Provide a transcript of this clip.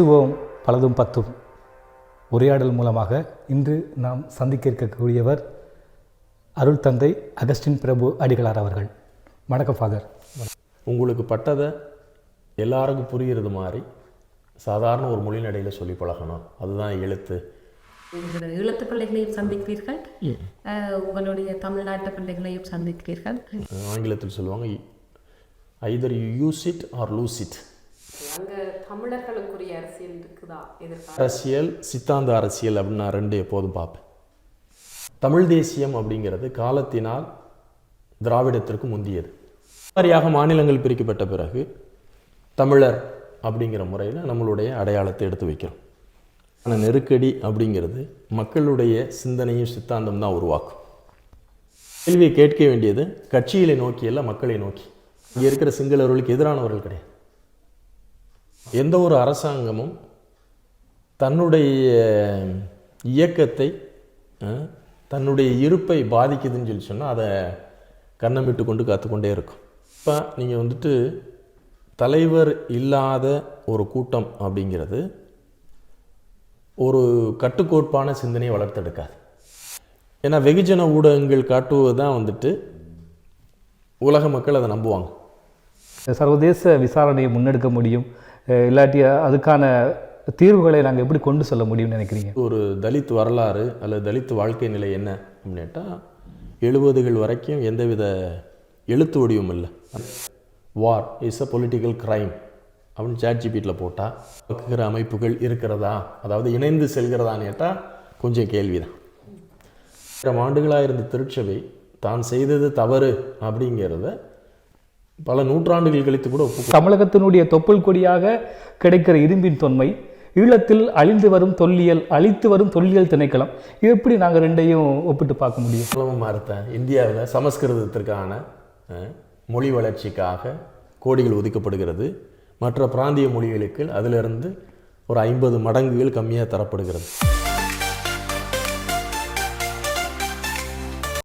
பேசுவோம் பலதும் பத்தும். உரையாடல் மூலமாக இன்று நாம் சந்திக்க இருக்கக்கூடியவர் அருள் தந்தை அகஸ்டின் பிரபு அடிகளார் அவர்கள். வணக்கம் ஃபாதர். உங்களுக்கு பட்டதை எல்லாருக்கும் புரிகிறது மாதிரி சாதாரண ஒரு மொழிநடையில் சொல்லி பழகணும். அதுதான் எழுத்து. ஈழத்து பிள்ளைகளையும் சந்திக்கிறீர்கள். உங்களுடைய தமிழ்நாட்டு பிள்ளைகளையும் சந்திக்கிறீர்கள். ஆங்கிலத்தில் சொல்லுவாங்க either you use it or lose it தமிழர்களுக்குரிய அரசியல் இருக்குதா? அரசியல் சித்தாந்த அரசியல் அப்படின்னு நான் ரெண்டு எப்போதும் பார்ப்பேன். தமிழ் தேசியம் அப்படிங்கிறது காலத்தினால் திராவிடத்திற்கு முந்தியது. சரியாக மாநிலங்கள் பிரிக்கப்பட்ட பிறகு தமிழர் அப்படிங்கிற முறையில் நம்மளுடைய அடையாளத்தை எடுத்து வைக்கிறோம். ஆனால் நெருக்கடி அப்படிங்கிறது மக்களுடைய சிந்தனையும் சித்தாந்தம் தான் உருவாக்கும். கேள்வியை கேட்க வேண்டியது கட்சிகளை நோக்கி அல்ல மக்களை நோக்கி. இங்கே இருக்கிற சிங்களவர்களுக்கு எதிரானவர்கள் கிடையாது. எந்த ஒரு அரசாங்கமும் தன்னுடைய இயக்கத்தை தன்னுடைய இருப்பை பாதிக்குதுன்னு சொல்லி சொன்னால் அதை கண்ணமிட்டு கொண்டு காத்துக்கொண்டே இருக்கும். இப்போ நீங்கள் வந்துட்டு தலைவர் இல்லாத ஒரு கூட்டம் அப்படிங்கிறது ஒரு கட்டுக்கோட்பான சிந்தனையை வளர்த்தெடுக்காது. ஏன்னா வெகுஜன ஊடகங்கள் காட்டுவது தான் வந்துட்டு உலக மக்கள் அதை நம்புவாங்க. சர்வதேச விசாரணையை முன்னெடுக்க முடியும். இல்லாட்டி அதுக்கான தீர்வுகளை நாங்கள் எப்படி கொண்டு செல்ல முடியும்னு நினைக்கிறீங்க? ஒரு தலித் வரலாறு அல்லது தலித் வாழ்க்கை நிலை என்ன அப்படின்ட்டா எழுபதுகள் வரைக்கும் எந்தவித எழுத்து வடிவம் இல்லை. War is a political crime அப்படின்னு சேட் ஜிபிட்டில் போட்டால் இருக்கிற அமைப்புகள் இருக்கிறதா? அதாவது இணைந்து செல்கிறதான்னு கேட்டால் கொஞ்சம் கேள்விதான். ஆயிரம் ஆண்டுகளாக இருந்த திருச்சபை தான் செய்தது தவறு அப்படிங்கிறத பல நூற்றாண்டுகள் கழித்து கூட தமிழகத்தினுடைய தொப்புள் கொடியாக கிடைக்கிற இரும்பின் தொன்மை ஈழத்தில் அழிந்து வரும் தொல்லியல் அழித்து வரும் தொல்லியல் திணைக்களம் இது எப்படி நாங்கள் ரெண்டையும் ஒப்பிட்டு பார்க்க முடியும்? சுலபமாக இருந்தேன் இந்தியாவில் சமஸ்கிருதத்திற்கான மொழி வளர்ச்சிக்காக கோடிகள் ஒதுக்கப்படுகிறது. மற்ற பிராந்திய மொழிகளுக்கு அதிலிருந்து ஒரு ஐம்பது மடங்குகள் கம்மியாக தரப்படுகிறது.